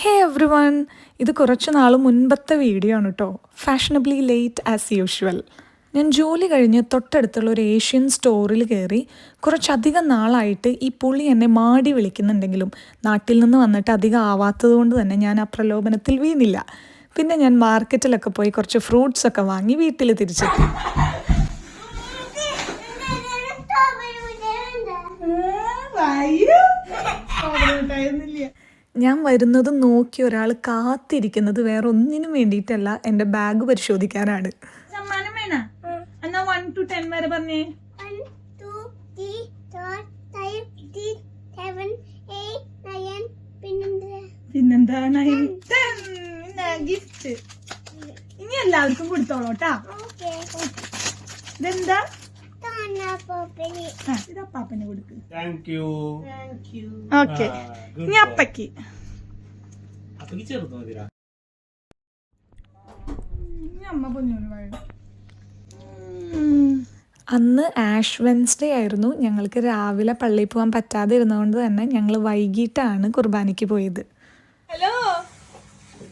ഹേ every one ഇത് കുറച്ച് നാൾ മുൻപത്തെ വീഡിയോ ആണ് കേട്ടോ ഫാഷനബ്ലി ലേറ്റ് ആസ് യൂഷ്വൽ ഞാൻ ജോലി കഴിഞ്ഞ് തൊട്ടടുത്തുള്ള ഒരു ഏഷ്യൻ സ്റ്റോറിൽ കയറി കുറച്ചധികം നാളായിട്ട് ഈ പുള്ളി എന്നെ മാടി വിളിക്കുന്നുണ്ടെങ്കിലും നാട്ടിൽ നിന്ന് വന്നിട്ട് അധികം ആവാത്തത് കൊണ്ട് തന്നെ ഞാൻ ആ പ്രലോഭനത്തിൽ വീണില്ല. പിന്നെ ഞാൻ മാർക്കറ്റിലൊക്കെ പോയി കുറച്ച് ഫ്രൂട്ട്സ് ഒക്കെ വാങ്ങി വീട്ടിൽ തിരിച്ചെത്തി ഞാൻ വരുന്നത് നോക്കി ഒരാൾ കാത്തിരിക്കുന്നത് വേറെ ഒന്നിനും വേണ്ടിയിട്ടല്ല എന്റെ ബാഗ് പരിശോധിക്കാനാണ്. സമ്മാനം വേണ? എന്നാ വൺ ടു ടെൻ വരെ പറഞ്ഞേ. One, two, three, four, five, six, seven, eight, nine, പിന്നെന്താ? പിന്നെന്താ? നയൻ ടെൻ ഗിഫ്റ്റ് ഇനി എല്ലാവർക്കും കൊടുത്തോളൂട്ടാ കേട്ടാ. ഇതെന്താ? ഇത് അപ്പാപ്പന് കൊടുക്ക്. Thank you okay. ഇനി അമ്മ അന്ന് ആഷ് വെൻസ്ഡേ ആയിരുന്നു. ഞങ്ങൾക്ക് രാവിലെ പള്ളിയിൽ പോകാൻ പറ്റാതെ ഇരുന്നതുകൊണ്ട് തന്നെ ഞങ്ങൾ വൈകിട്ടാണ് കുർബാനയ്ക്ക് പോയത്. ഹലോ.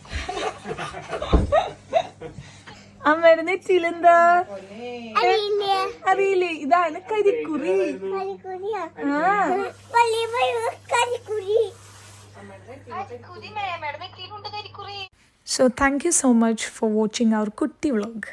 അമ്മയുടെ നെറ്റിയിലെന്താ അറിയില്ലേ? ഇതാണ് കരിക്കുറി. So thank you so much for watching അവർ കുട്ടി much